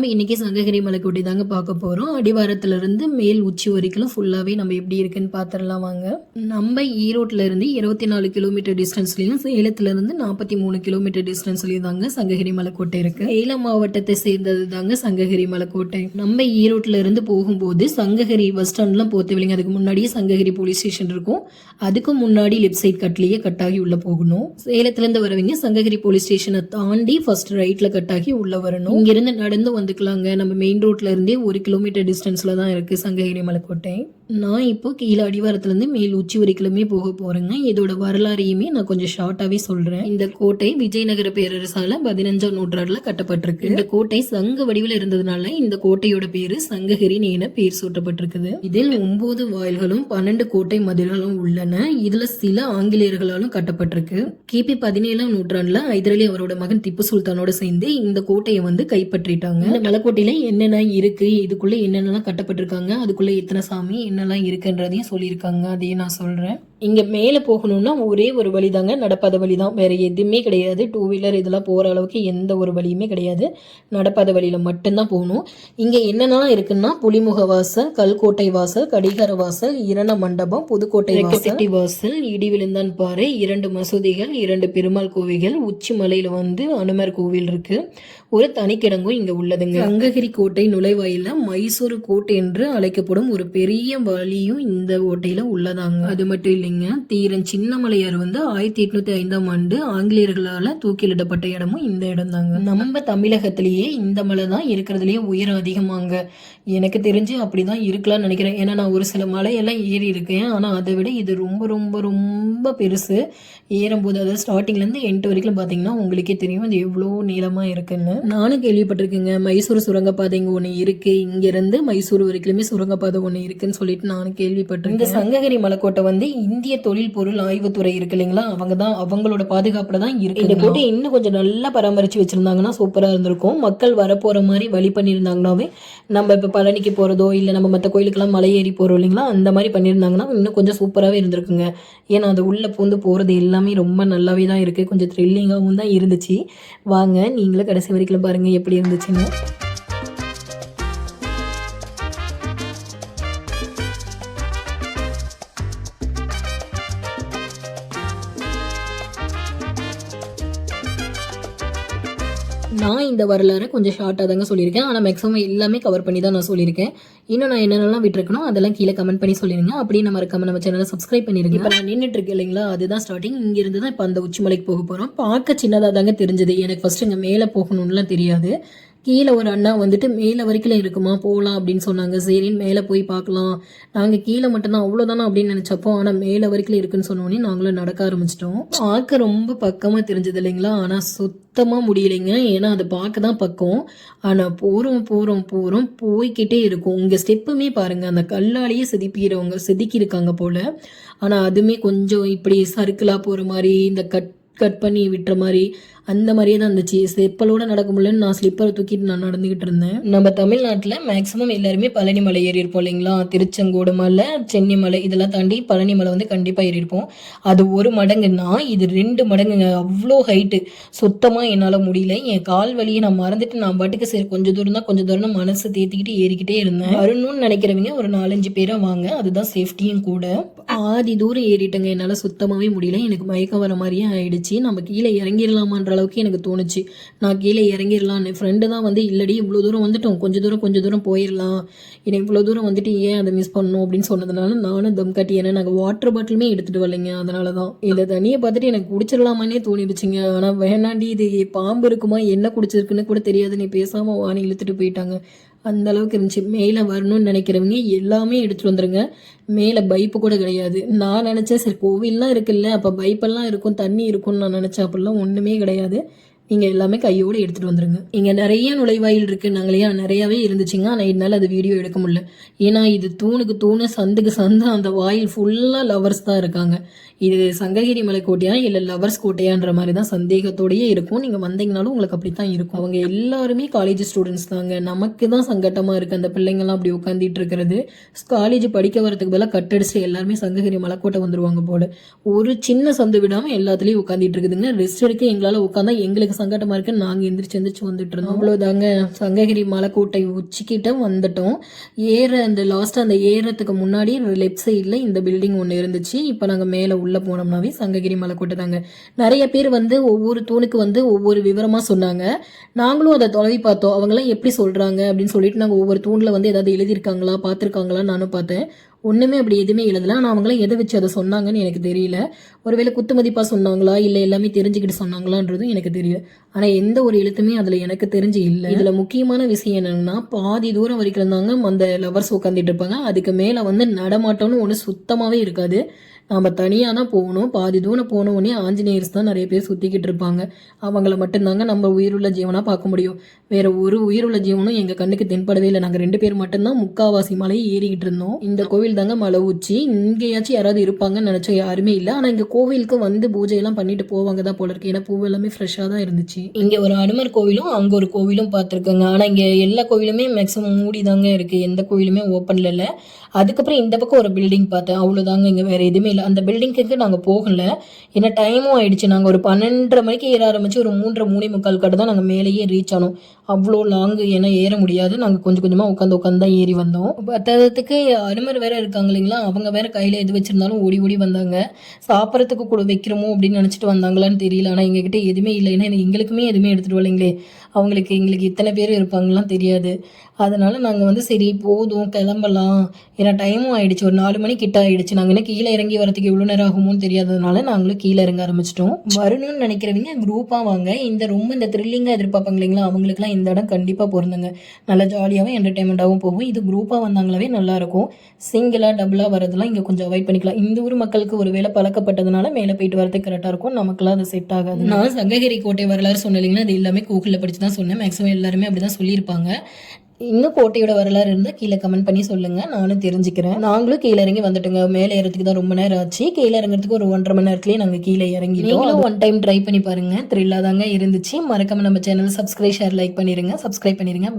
நம்ம இன்னைக்கு சங்ககிரி மலைக்கோட்டை தாங்க பார்க்க போகிறோம் அடிவாரத்துல இருந்து மேல் உச்சி வரைக்கும் ஃபுல்லாகவே நம்ம எப்படி இருக்குன்னு பார்த்துடலாம் வாங்க. நம்ம ஈரோட்டில் இருந்து இருபத்தி நாலு கிலோமீட்டர் டிஸ்டன்ஸ்லையும் சேலத்துல இருந்து நாற்பத்தி மூணு கிலோமீட்டர் டிஸ்டன்ஸ்லையும் தாங்க சங்ககிரி மலைக்கோட்டை இருக்கு. சேலம் மாவட்டத்தை சேர்ந்தது தாங்க சங்ககிரி மலைக்கோட்டை. நம்ம ஈரோட்டில் இருந்து போகும்போது சங்ககிரி பஸ் ஸ்டாண்ட்லாம் போத்தவில்லைங்க அதுக்கு முன்னாடியே சங்ககிரி போலீஸ் ஸ்டேஷன் இருக்கும். அதுக்கு முன்னாடி லெஃப்ட் சைட் கட்லேயே கட்டாகி உள்ள போகணும். சேலத்துலேருந்து வரவங்க சங்ககிரி போலீஸ் ஸ்டேஷனை தாண்டி ஃபர்ஸ்ட் ரைட்ல கட்டாகி உள்ள வரணும். இங்கிருந்து நடந்து வந்துக்கலாங்க நம்ம மெயின் ரோட்ல இருந்தே ஒரு கிலோமீட்டர் டிஸ்டன்ஸில் தான் இருக்குது சங்ககிரி மலைக்கோட்டை. நான் இப்போ கீழே அடிவாரத்துலேருந்து மேல் உச்சி வரைக்குமே போக போகிறேங்க இதோட வரலாறையுமே நான் கொஞ்சம் ஷார்ட்டாகவே சொல்கிறேன் இந்த கோட்டை விஜயநகர பேரரசால் பதினஞ்சாம் நூற்றாண்டில் கட்டப்பட்டிருக்கு. இந்த கோட்டை சங்க வடிவில் இருந்ததுனால இந்த கோட்டையோட பேர் சங்ககிரின் என பேர் சூட்டப்பட்டிருக்குது. இதில் ஒன்பது வாயில்களும் பன்னெண்டு கோட்டை மதில்களும் உள்ளன. இதில் சில ஆங்கிலேயர்களாலும் கட்டப்பட்டிருக்கு. கிபி பதினேழாம் நூற்றாண்டில் ஹைதரலி அவரோட மகன் திப்பு சுல்தானோட சேர்ந்து இந்த கோட்டையை வந்து கைப்பற்றிட்டாங்க. இந்த மலைக்கோட்டையில் என்னென்ன இருக்குது இதுக்குள்ளே என்னென்னலாம் கட்டப்பட்டிருக்காங்க? அதுக்குள்ளே எத்தனை சாமி? என்ன என்னெல்லாம் இருக்குன்றதையும் சொல்லியிருக்காங்க அதையும் நான் சொல்கிறேன் இங்க மேல போகணும்னா ஒரே ஒரு வழிதாங்க. நடப்பாத வழிதான். வேற எதுவுமே கிடையாது. டூ வீலர் இதெல்லாம் போற அளவுக்கு எந்த ஒரு வழியுமே கிடையாது. நடப்பாத வழியில மட்டும்தான் போகணும். இங்க என்னென்னலாம் இருக்குன்னா புலிமுக வாசல் கல்கோட்டை வாசல் கடிகார வாசல் இரண மண்டபம் புதுக்கோட்டை வாசல். வாசல் இடி விழுந்தான் பாறை இரண்டு மசூதிகள் இரண்டு பெருமாள் கோவில்கள் உச்சி மலையில வந்து அனுமர் கோவில் இருக்கு. ஒரு தனிக்கிடங்கும் இங்க உள்ளதுங்க. சங்ககிரி கோட்டை நுழைவாயில மைசூர் கோட்டை என்று அழைக்கப்படும் ஒரு பெரிய வழியும் இந்த கோட்டையில உள்ளதாங்க. அது மட்டும் இல்லைங்க தீரன் சின்னமலையார் வந்து ஆயிரத்தி எட்நூத்தி ஐந்தாம் ஆண்டு ஆங்கிலேயர்களால தூக்கிலிடப்பட்ட இடமும் இந்த இடம் தாங்க நம்ம தமிழகத்திலேயே இந்த மலை தான் இருக்கிறதுலயே உயரம் அதிகமாங்க. எனக்கு தெரிஞ்சு அப்படிதான் இருக்கலாம்னு நினைக்கிறேன். ஏன்னா நான் ஒரு சில மலையெல்லாம் ஏறி இருக்கேன். ஆனா அதை விட இது ரொம்ப ரொம்ப ரொம்ப பெருசு. ஏறும்போது அதாவது ஸ்டார்டிங்ல இருந்து எண்டு வரைக்கும் பாத்தீங்கன்னா உங்களுக்கே தெரியும் இது எவ்வளோ நீளமா இருக்குன்னு. நானும் கேள்விப்பட்டிருக்கேங்க. மைசூர் சுரங்கப்பாதை இங்க ஒன்று இருக்கு. இங்க இருந்து மைசூர் வரைக்குமே சுரங்கப்பாதை ஒன்று இருக்குன்னு சொல்லிட்டு நானும் கேள்விப்பட்டிருக்கேன். இந்த சங்ககிரி மலைக்கோட்டை வந்து இந்திய தொழில் பொருள் ஆய்வுத்துறை இருக்கு இல்லைங்களா? அவங்க தான் அவங்களோட பாதுகாப்புல தான் இருக்கு இந்த கோட்டை இன்னும் கொஞ்சம் நல்லா பராமரிச்சு வச்சிருந்தாங்கன்னா சூப்பரா இருந்திருக்கும். மக்கள் வரப்போற மாதிரி வழி பண்ணியிருந்தாங்கன்னாவே நம்ம இப்ப பழனிக்கு போறதோ இல்ல நம்ம மற்ற கோயிலுக்கெல்லாம் மலை ஏறி போறோம் இல்லைங்களா? அந்த மாதிரி பண்ணியிருந்தாங்கன்னா இன்னும் கொஞ்சம் சூப்பராகவே இருந்திருக்குங்க. ஏன்னா அது உள்ள பூந்து போறது எல்லாமே ரொம்ப நல்லாவே தான் இருக்கு. கொஞ்சம் த்ரில்லிங்காகவும் தான் இருந்துச்சு. வாங்க நீங்களும் கடைசி வரைக்கும் பாருங்க எப்படி இருந்துச்சுன்னு. நான் இந்த வரலாறு கொஞ்சம் ஷார்ட்டாக தாங்க சொல்லியிருக்கேன். ஆனால் மேக்ஸிமம் எல்லாமே கவர் பண்ணி தான் நான் சொல்லியிருக்கேன். இன்னும் நான் என்னென்னலாம் விட்டுருக்கணும் அதெல்லாம் கீழே கமெண்ட் பண்ணி சொல்லிடுங்க அப்படியே நம்ம மறக்காம நம்ம சேனலை சப்ஸ்கிரைப் பண்ணிருங்க. இப்போ நான் நின்றுட்டு இருக்கேன் இல்லைங்களா? அதுதான் ஸ்டார்டிங் இங்கேருந்து தான் இப்போ அந்த உச்சிமலைக்கு போக போகிறோம் பார்க்க சின்னதாக தாங்க தெரிஞ்சது. எனக்கு ஃபஸ்ட்டு இங்கே மேலே போகணும்லாம் தெரியாது. கீழே ஒரு அண்ணா வந்துட்டு மேலே வரைக்கும் இருக்குமா? போகலாம் அப்படின்னு சொன்னாங்க. சரின்னு மேலே போய் பார்க்கலாம். நாங்கள் கீழே மட்டும்தான் அவ்வளோதானா அப்படின்னு நினச்சப்போ ஆனால் மேலே வரைக்கும் இருக்குன்னு சொன்னோடனே நாங்களும் நடக்க ஆரம்பிச்சிட்டோம். பார்க்க ரொம்ப பக்கமாக தெரிஞ்சது இல்லைங்களா? ஆனால் சுத்தமாக முடியலைங்க. ஏன்னா அது பார்க்க தான் பக்கம். ஆனால் போகிறோம் போகிறோம் போகிறோம் போய்கிட்டே இருக்கும். உங்கள் ஸ்டெப்புமே பாருங்கள் அந்த கல்லாலேயே செதுப்பிக்கிறவங்க செதுக்கியிருக்காங்க போல். ஆனால் அதுவுமே கொஞ்சம் இப்படி சர்க்கிளாக போகிற மாதிரி இந்த கட் கட் பண்ணி விட்டுற மாதிரி அந்த மாதிரியே தான் இருந்துச்சு. ஸ்லிப்பலோட நடக்க முடியலன்னு நான் ஸ்லிப்பரை தூக்கிட்டு நான் நடந்துகிட்டு இருந்தேன். நம்ம தமிழ்நாட்டில் மேக்ஸிமம் எல்லாருமே பழனி மலை ஏறி இருப்போம் இல்லைங்களா? திருச்செங்கோடு மலை சென்னி மலை இதெல்லாம் தாண்டி பழனி மலை வந்து கண்டிப்பாக ஏறி இருப்போம். அது ஒரு மடங்குன்னா இது ரெண்டு மடங்குங்க. அவ்வளோ ஹைட்டு சுத்தமாக என்னால் முடியல. என் கால் வலியை நான் மறந்துட்டு நான் பாட்டுக்கு சரி கொஞ்சம் தூரம் தான் கொஞ்சம் தூரம் மனசை தேத்திக்கிட்டு ஏறிக்கிட்டே இருந்தேன். வரணும்னு நினைக்கிறவங்க ஒரு நாலஞ்சு பேராக வாங்க. அதுதான் சேஃப்டியும் கூட. ஆதி தூரம் ஏறிட்டேங்க. என்னால் சுத்தமாகவே முடியல. எனக்கு மயக்கம் வர மாதிரியே ஆயிடுச்சு. நம்ம கீழே இறங்கிடலாமான்ற அளவுக்கு எனக்கு தோணுச்சு. நான் கீழே இறங்கிடலான்னு ஃப்ரெண்டு தான் வந்து இல்லடி இவ்வளோ தூரம் வந்துட்டோம். கொஞ்சம் தூரம் கொஞ்சம் தூரம் போயிடலாம் என்னை இவ்வளோ தூரம் வந்துட்டு ஏன் அதை மிஸ் பண்ணணும் அப்படின்னு சொன்னதுனால நானும் தம் காட்டி ஏன்னா நாங்கள் வாட்டர் பாட்டிலுமே எடுத்துகிட்டு வரலைங்க. அதனால தான் இந்த தண்ணியை பார்த்துட்டு எனக்கு குடிச்சிடலாமான்னே தோணிடுச்சுங்க. ஆனால் வேணாண்டி இது பாம்பு இருக்குமா என்ன குடிச்சிருக்குன்னு கூட தெரியாது நீ பேசாமல் வாணி இழுத்துட்டு போயிட்டாங்க. அந்த அளவுக்கு இருந்துச்சு. மேலே வரணும்னு நினைக்கிறவங்க எல்லாமே எடுத்துகிட்டு வந்துடுங்க மேலே பைப்பு கூட கிடையாது. நான் நினச்சேன் சரி கோவில்லாம் இருக்குல்ல அப்போ பைப்பெல்லாம் இருக்கும் தண்ணி இருக்கும்னு நான் நினச்சேன். அப்படிலாம் ஒன்றுமே கிடையாது. நீங்கள் எல்லாமே கையோடு எடுத்துகிட்டு வந்துருங்க. இங்கே நிறைய நுழைவாயில் இருக்குது நாங்களையா நிறையாவே இருந்துச்சுங்க. ஆனால் என்னால் அது வீடியோ எடுக்க முடியல. ஏன்னா இது தூணுக்கு தூணு சந்துக்கு சந்து அந்த வாயில் ஃபுல்லாக லவர்ஸ் தான் இருக்காங்க. இது சங்ககிரி மலை கோட்டையா இல்லை லவர்ஸ் கோட்டையான்ற மாதிரி தான் சந்தேகத்தோடயே இருக்கும். நீங்கள் வந்தீங்கனாலும் உங்களுக்கு அப்படி தான் இருக்கும். அவங்க எல்லாருமே காலேஜ் ஸ்டூடெண்ட்ஸ் தாங்க. நமக்கு தான் சங்கட்டமாக இருக்குது அந்த பிள்ளைங்கள்லாம் அப்படி உட்காந்துட்டு இருக்கிறது. காலேஜ் படிக்க வரதுக்கு பதிலாக கட்டடிச்சு எல்லாருமே சங்ககிரி மலைக்கோட்டை வந்துடுவாங்க போல. ஒரு சின்ன சந்து விடாமல் எல்லாத்துலேயும் உட்காந்துட்டு இருக்குதுங்க. ரெஸ்ட் எடுக்க எங்களால் உட்காந்தா எங்களுக்கு சங்கடமா இருக்குன்னு நாங்கள் எந்திரிச்சு எந்திரிச்சு வந்துட்டு இருந்தோம். அவ்வளோதாங்க சங்ககிரி மலைக்கோட்டை உச்சிக்கிட்ட வந்துட்டோம். ஏற அந்த லாஸ்ட்டாக அந்த ஏறத்துக்கு முன்னாடி லெஃப்ட் சைடில் இந்த பில்டிங் ஒன்று இருந்துச்சு. இப்போ நாங்கள் மேலே உள்ளே போனோம்னாவே சங்ககிரி மலைக்கோட்டை தாங்க. நிறைய பேர் வந்து ஒவ்வொரு தூணுக்கு வந்து ஒவ்வொரு விவரமாக சொன்னாங்க. நாங்களும் அதை தொலைவி பார்த்தோம். அவங்களாம் எப்படி சொல்கிறாங்க அப்படின்னு சொல்லிட்டு நாங்கள் ஒவ்வொரு தூணில் வந்து ஏதாவது எழுதியிருக்காங்களா பார்த்துருக்காங்களான்னு நானும் பார்த்தேன். ஒன்றுமே அப்படி எதுவுமே எழுதல. ஆனால் அவங்களாம் எதை வச்சு அதை சொன்னாங்கன்னு எனக்கு தெரியல. ஒருவேளை குத்து மதிப்பாக சொன்னாங்களா? இல்லை எல்லாமே தெரிஞ்சுக்கிட்டு சொன்னாங்களான்றதும் எனக்கு தெரியல. ஆனால் எந்த ஒரு எழுத்துமே அதில் எனக்கு தெரிஞ்சு இல்லை. இதில் முக்கியமான விஷயம் என்னென்னா பாதி தூரம் வரைக்கும் இருந்தாங்க. அந்த லவர்ஸ் உட்காந்துட்டு இருப்பாங்க. அதுக்கு மேலே வந்து நடமாட்டம்னு ஒன்று சுத்தமாகவே இருக்காது. நம்ம தனியாக தான் போகணும். பாதி தூரம் போன உடனே ஆஞ்சநேயர்ஸ் தான் நிறைய பேர் சுற்றிக்கிட்டு இருப்பாங்க. அவங்கள மட்டும்தாங்க நம்ம உயிருள்ள ஜீவனாக பார்க்க முடியும். வேற ஒரு உயிருள்ள ஜீவனும் எங்கள் கண்ணுக்கு தென்படவே இல்லை. நாங்கள் ரெண்டு பேர் மட்டும்தான் முக்காவாசி மலையை ஏறிக்கிட்டு இருந்தோம். இந்த கோவில் தாங்க மலை ஊச்சி இங்கேயாச்சும் யாராவது இருப்பாங்கன்னு நினச்சா யாருமே இல்லை. ஆனால் இங்கே கோவிலுக்கு வந்து பூஜையெல்லாம் பண்ணிட்டு போவாங்க தான் போல இருக்கு. ஏன்னா பூ எல்லாமே ஃப்ரெஷ்ஷாக தான் இருந்துச்சு. இங்கே ஒரு அனுமர் கோவிலும் அங்கே ஒரு கோவிலும் பார்த்துருக்கோங்க. ஆனால் இங்கே எல்லா கோவிலுமே மேக்ஸிமம் மூடி தாங்க இருக்குது எந்த கோவிலுமே ஓப்பனில் இல்லை. அதுக்கப்புறம் இந்த பக்கம் ஒரு பில்டிங் பார்த்தேன். அவ்வளோதாங்க இங்கே வேறு எதுவுமே இல்லை. அந்த பில்டிங்க்கு நாங்கள் போகல. ஏன்னா டைமும் ஆயிடுச்சு. நாங்கள் ஒரு பன்னெண்டரை மணிக்கு ஏற ஆரம்பிச்சு ஒரு மூன்றரை மூணே முக்கால் கடை தான் நாங்கள் மேலேயே ரீச் ஆனோம். அவ்வளோ லாங்கு ஏன்னா ஏற முடியாது. நாங்கள் கொஞ்சம் கொஞ்சமாக உட்காந்து உட்காந்து தான் ஏறி வந்தோம். பத்தாததுக்கு அனுமர் வேற இருக்காங்க இல்லைங்களா? அவங்க வேற கையில் எது வச்சிருந்தாலும் ஓடி ஓடி வந்தாங்க. சாப்பிட்றதுக்கு கூட வைக்கிறோமோ அப்படின்னு நினச்சிட்டு வந்தாங்களான்னு தெரியல. ஆனால் எங்ககிட்ட எதுவுமே இல்லை. ஏன்னா எங்களுக்குமே எதுவுமே எடுத்துகிட்டு வரலைங்களே அவங்களுக்கு எங்களுக்கு இத்தனை பேர் இருப்பாங்கலாம் தெரியாது. அதனால் நாங்கள் வந்து சரி போதும் கிளம்பலாம். ஏன்னா டைமும் ஆயிடுச்சு. ஒரு நாலு மணி கிட்ட ஆயிடுச்சு. நாங்கள் என்ன கீழே இறங்கி வரதுக்கு எவ்வளோ நேரம் ஆகுமோன்னு தெரியாததுனால நாங்களும் கீழே இறங்க ஆரம்பிச்சிட்டோம். வரணும்னு நினைக்கிறவங்க குரூப்பாக வாங்க. இந்த ரொம்ப இந்த த்ரில்லிங்காக எதிர்பார்ப்பாங்க இல்லைங்களா? அவங்களுக்குலாம் இந்த இடம் கண்டிப்பாக பொருந்துங்க. நல்லா ஜாலியாகவும் என்டர்டைன்மெண்ட்டாகவும் போகும். இது குரூப்பாக வந்தாங்களாவே நல்லாயிருக்கும். சிங்கிளாக டபுளாக வரதெல்லாம் இங்கே கொஞ்சம் அவாய்ட் பண்ணிக்கலாம். இந்த ஊர் மக்களுக்கு ஒரு வேலை பழக்கப்பட்டதுனால மேலே போயிட்டு வரதுக்கு கரெக்டாக இருக்கும். நமக்குலாம் அது செட் ஆகாது. நான் சங்ககிரி கோட்டை வரலாறு சொன்னீங்கன்னா அது எல்லாமே கூகுளில் படித்து தான் சொன்னேன். மேக்ஸிமம் எல்லாருமே அப்படி தான் சொல்லியிருப்பாங்க. இன்னும் கோட்டையோட வரலாறு இருந்தால் கீழே கமெண்ட் பண்ணி சொல்லுங்கள் நானும் தெரிஞ்சுக்கிறேன். நாங்களும் கீழே இறங்கி வந்துட்டோங்க. மேலே ஏறதுக்கு தான் ரொம்ப நேரம் ஆச்சு. கீழே இறங்குறதுக்கு ஒரு ஒன்றரை மணி நேரத்துலேயே நாங்கள் கீழே இறங்கிட்டோம். ஒன் டைம் ட்ரை பண்ணி பாருங்கள் த்ரில்லாக தாங்க இருந்துச்சு. மறக்காம நம்ம சேனல் சப்ஸ்கிரைப் ஷேர் லைக் பண்ணிடுங்க சப்ஸ்கிரைப் பண்ணிடுங்க.